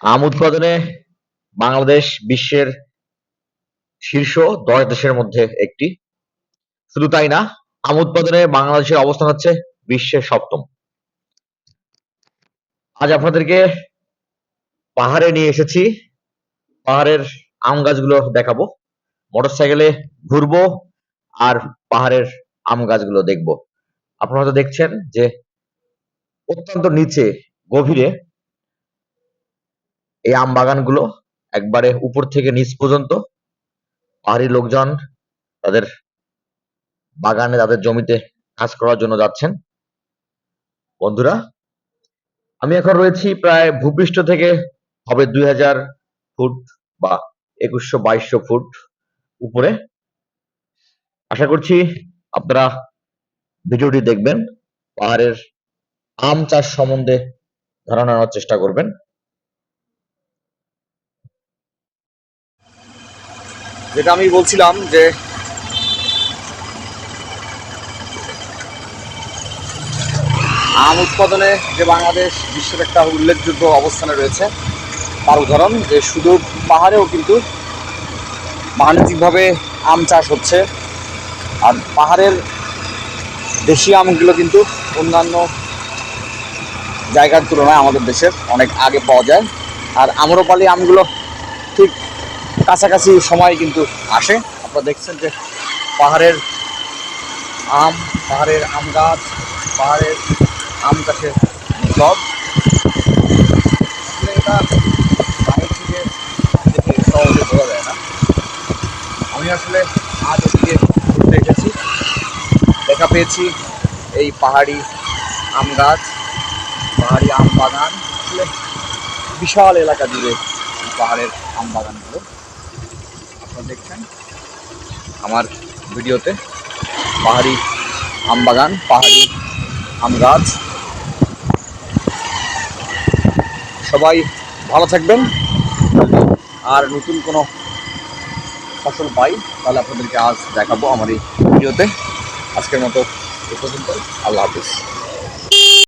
আম উৎপাদনে বাংলাদেশ বিশ্বের শীর্ষ দশ দেশের মধ্যে একটি। শুধু তাই না, আম উৎপাদনে বাংলাদেশের অবস্থান হচ্ছে বিশ্বের সপ্তম। আজ আপনাদেরকে পাহাড়ে নিয়ে এসেছি। পাহাড়ের আম গাছগুলো দেখাবো। মোটরসাইকেলে ঘুরবো আর পাহাড়ের আম গাছগুলো দেখব। আপনারা হয়তো দেখছেন যে অত্যন্ত নিচে, গভীরে এই আম বাগানগুলো একবারে উপর থেকে নিচ পর্যন্ত পাহাড়ি লোকজন তাদের বাগানে তাদের জমিতে কাজ করার জন্য যাচ্ছেন। বন্ধুরা, আমি এখন রয়েছি প্রায় ভূপৃষ্ঠ থেকে হবে দুই হাজার ফুট বা একুশশো বাইশশো ফুট উপরে। আশা করছি আপনারা ভিডিওটি দেখবেন, পাহাড়ের আম চাষ সম্বন্ধে ধারণা নেওয়ার চেষ্টা করবেন। যেটা আমি বলছিলাম যে আম উৎপাদনে যে বাংলাদেশ বিশ্বের একটা উল্লেখযোগ্য অবস্থানে রয়েছে, তার উদাহরণ যে শুধু পাহাড়েও কিন্তু বাণিজ্যিকভাবে আম চাষ হচ্ছে, আর পাহাড়ের দেশি আমগুলো কিন্তু অন্যান্য জায়গার তুলনায় আমাদের দেশের অনেক আগে পাওয়া যায়। আর আম্রপালি আমগুলো ঠিক কাছাকাছি সময় কিন্তু আসে। আপনারা দেখছেন যে পাহাড়ের আম পাহাড়ের আম গাছ, পাহাড়ের আম গাছের সব এটা বাইরে থেকে দেখে সহজে বোঝা যায় না। আমি আসলে আজ ওদিকে ঘুরতে এসেছি। দেখা পেয়েছি এই পাহাড়ি আম গাছ, পাহাড়ি আম বাগান। আসলে বিশাল এলাকা জুড়ে পাহাড়ের আম বাগানগুলো। আপনারা দেখছেন আমার ভিডিওতে পাহাড়ি আম বাগান পাহাড়ি আম গাছ সবাই ভালো থাকবেন। আর নতুন কোনো ফসল পাই, তাহলে আপনাদেরকে আজ দেখাবো আমার এই ভিডিওতে। আজকের মতো আল্লাহ হাফিজ।